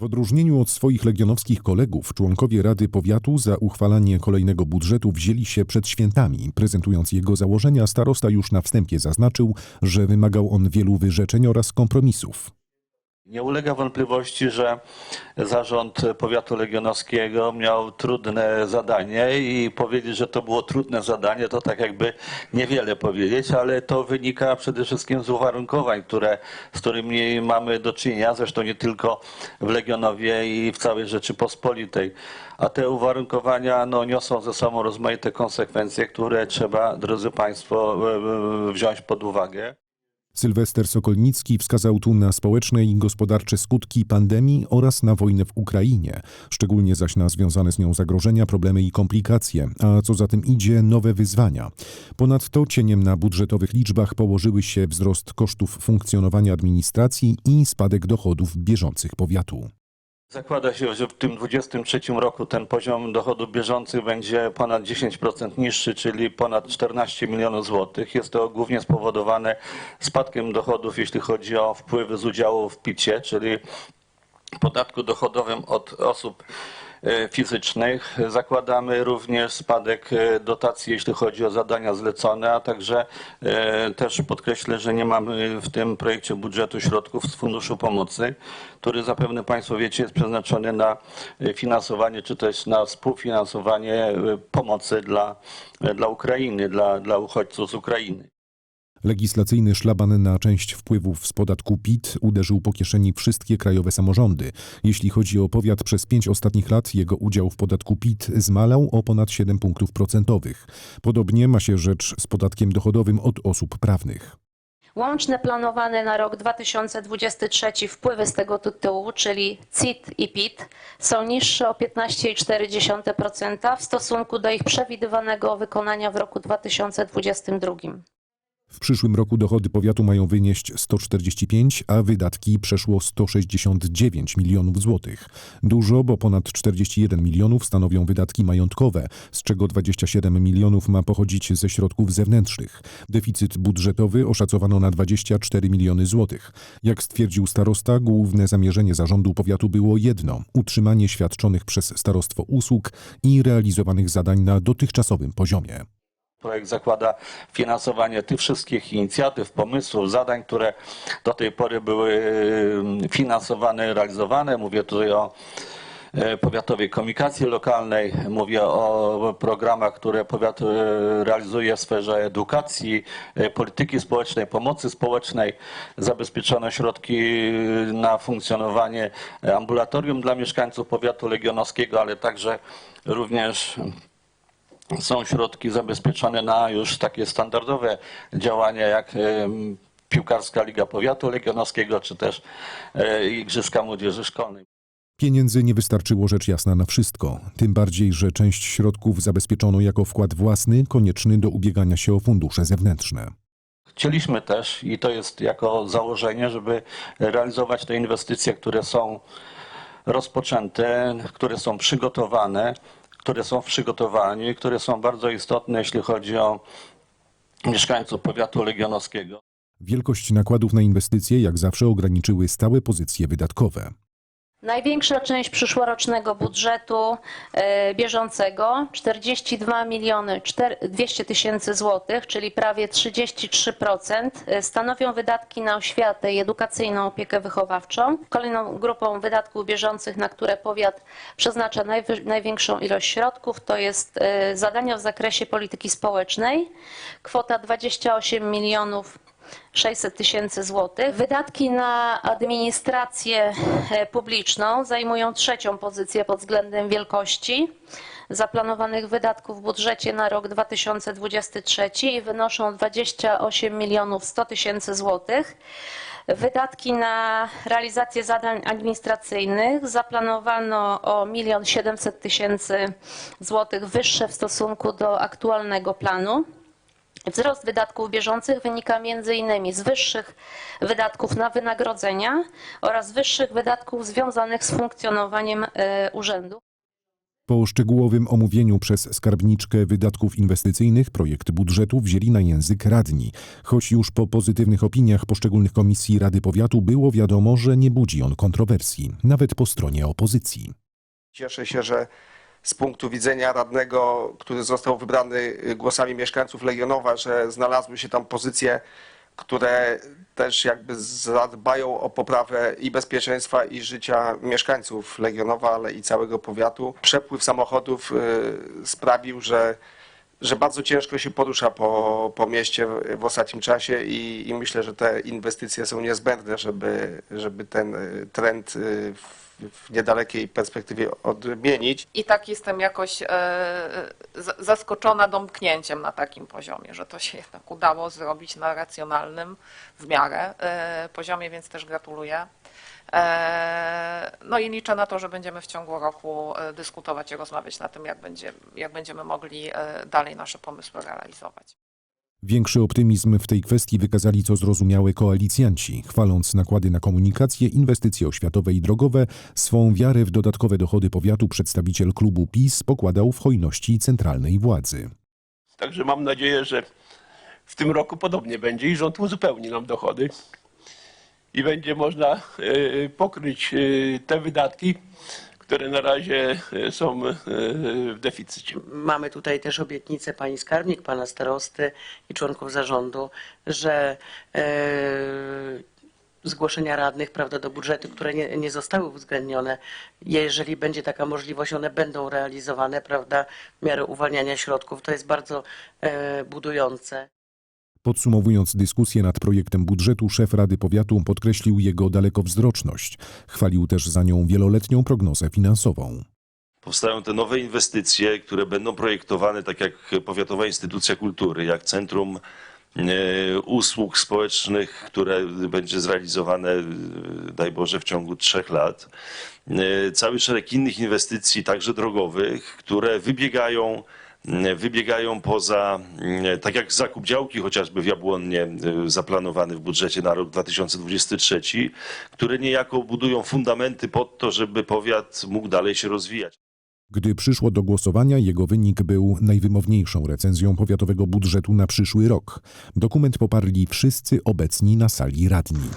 W odróżnieniu od swoich legionowskich kolegów, członkowie Rady Powiatu za uchwalanie kolejnego budżetu wzięli się przed świętami. Prezentując jego założenia, starosta już na wstępie zaznaczył, że wymagał on wielu wyrzeczeń oraz kompromisów. Nie ulega wątpliwości, że zarząd powiatu legionowskiego miał trudne zadanie i powiedzieć, że to było trudne zadanie, to tak jakby niewiele powiedzieć, ale to wynika przede wszystkim z uwarunkowań, które, z którymi mamy do czynienia, zresztą nie tylko w Legionowie i w całej Rzeczypospolitej. A te uwarunkowania no, niosą ze sobą rozmaite konsekwencje, które trzeba, drodzy Państwo, wziąć pod uwagę. Sylwester Sokolnicki wskazał tu na społeczne i gospodarcze skutki pandemii oraz na wojnę w Ukrainie, szczególnie zaś na związane z nią zagrożenia, problemy i komplikacje, a co za tym idzie nowe wyzwania. Ponadto cieniem na budżetowych liczbach położyły się wzrost kosztów funkcjonowania administracji i spadek dochodów bieżących powiatu. Zakłada się, że w tym 23 roku ten poziom dochodów bieżących będzie ponad 10% niższy, czyli ponad 14 milionów złotych. Jest to głównie spowodowane spadkiem dochodów, jeśli chodzi o wpływy z udziału w PIT-ie, czyli podatku dochodowym od osób fizycznych. Zakładamy również spadek e, dotacji, jeśli chodzi o zadania zlecone, a także e, też podkreślę, że nie mamy w tym projekcie budżetu środków z Funduszu Pomocy, który zapewne Państwo wiecie jest przeznaczony na e, finansowanie czy też na współfinansowanie e, pomocy dla, e, dla Ukrainy, dla, dla uchodźców z Ukrainy. Legislacyjny szlaban na część wpływów z podatku PIT uderzył po kieszeni wszystkie krajowe samorządy. Jeśli chodzi o powiat, przez pięć ostatnich lat jego udział w podatku PIT zmalał o ponad 7 punktów procentowych. Podobnie ma się rzecz z podatkiem dochodowym od osób prawnych. Łączne planowane na rok 2023 wpływy z tego tytułu, czyli CIT i PIT, są niższe o 15,4% w stosunku do ich przewidywanego wykonania w roku 2022. W przyszłym roku dochody powiatu mają wynieść 145, a wydatki przeszło 169 milionów złotych. Dużo, bo ponad 41 milionów stanowią wydatki majątkowe, z czego 27 milionów ma pochodzić ze środków zewnętrznych. Deficyt budżetowy oszacowano na 24 miliony złotych. Jak stwierdził starosta, główne zamierzenie zarządu powiatu było jedno: utrzymanie świadczonych przez starostwo usług i realizowanych zadań na dotychczasowym poziomie. Projekt zakłada finansowanie tych wszystkich inicjatyw, pomysłów, zadań, które do tej pory były finansowane, realizowane. Mówię tutaj o e, powiatowej komunikacji lokalnej, mówię o programach, które powiat e, realizuje w sferze edukacji, e, polityki społecznej, pomocy społecznej. Zabezpieczono środki na funkcjonowanie ambulatorium dla mieszkańców powiatu legionowskiego, ale także również są środki zabezpieczone na już takie standardowe działania, jak Piłkarska Liga Powiatu Legionowskiego, czy też e, Igrzyska Młodzieży Szkolnej. Pieniędzy nie wystarczyło rzecz jasna na wszystko, tym bardziej, że część środków zabezpieczono jako wkład własny, konieczny do ubiegania się o fundusze zewnętrzne. Chcieliśmy też, i to jest jako założenie, żeby realizować te inwestycje, które są rozpoczęte, które są przygotowane, które są w przygotowaniu i które są bardzo istotne, jeśli chodzi o mieszkańców powiatu legionowskiego. Wielkość nakładów na inwestycje jak zawsze ograniczyły stałe pozycje wydatkowe. Największa część przyszłorocznego budżetu e, bieżącego 42 miliony 200 tysięcy złotych, czyli prawie 33% e, stanowią wydatki na oświatę i edukacyjną opiekę wychowawczą. Kolejną grupą wydatków bieżących, na które powiat przeznacza największą ilość środków, to jest e, zadania w zakresie polityki społecznej. Kwota 28 milionów 600 tysięcy złotych. Wydatki na administrację e, publiczną zajmują trzecią pozycję pod względem wielkości zaplanowanych wydatków w budżecie na rok 2023 i wynoszą 28 milionów 100 tysięcy złotych. Wydatki na realizację zadań administracyjnych zaplanowano o 1 700 tysięcy złotych wyższe w stosunku do aktualnego planu. Wzrost wydatków bieżących wynika m.in. z wyższych wydatków na wynagrodzenia oraz wyższych wydatków związanych z funkcjonowaniem e, urzędu. Po szczegółowym omówieniu przez skarbniczkę wydatków inwestycyjnych projekt budżetu wzięli na język radni. Choć już po pozytywnych opiniach poszczególnych komisji Rady Powiatu było wiadomo, że nie budzi on kontrowersji, nawet po stronie opozycji. Cieszę się, że z punktu widzenia radnego, który został wybrany głosami mieszkańców Legionowa, że znalazły się tam pozycje, które też jakby zadbają o poprawę i bezpieczeństwa i życia mieszkańców Legionowa, ale i całego powiatu. Przepływ samochodów y, sprawił, że że bardzo ciężko się porusza po, po mieście w, ostatnim czasie i, i myślę, że te inwestycje są niezbędne, żeby, żeby ten y, trend y, w, w niedalekiej perspektywie odmienić. I tak jestem jakoś e, zaskoczona domknięciem na takim poziomie, że to się jednak udało zrobić na racjonalnym w miarę e, poziomie, więc też gratuluję. E, No i liczę na to, że będziemy w ciągu roku e, dyskutować i rozmawiać na tym, jak, będzie, jak będziemy mogli e, dalej nasze pomysły realizować. Większy optymizm w tej kwestii wykazali co zrozumiałe koalicjanci. Chwaląc nakłady na komunikację, inwestycje oświatowe i drogowe, swą wiarę w dodatkowe dochody powiatu przedstawiciel klubu PiS pokładał w hojności centralnej władzy. Także mam nadzieję, że w tym roku podobnie będzie i rząd uzupełni nam dochody i będzie można e, pokryć e, te wydatki, które na razie e, są w deficycie. Mamy tutaj też obietnicę pani skarbnik, pana starosty i członków zarządu, że zgłoszenia radnych prawda, do budżetu, które nie, nie zostały uwzględnione, jeżeli będzie taka możliwość, one będą realizowane prawda, w miarę uwalniania środków. To jest bardzo budujące. Podsumowując dyskusję nad projektem budżetu, szef Rady Powiatu podkreślił jego dalekowzroczność. Chwalił też za nią wieloletnią prognozę finansową. Powstają te nowe inwestycje, które będą projektowane tak jak Powiatowa Instytucja Kultury, jak Centrum e, Usług Społecznych, które będzie zrealizowane, e, daj Boże, w ciągu trzech lat. E, Cały szereg innych inwestycji, także drogowych, które wybiegają wybiegają poza, e, tak jak zakup działki chociażby w Jabłonnie e, zaplanowany w budżecie na rok 2023, które niejako budują fundamenty pod to, żeby powiat mógł dalej się rozwijać. Gdy przyszło do głosowania, jego wynik był najwymowniejszą recenzją powiatowego budżetu na przyszły rok. Dokument poparli wszyscy obecni na sali radni.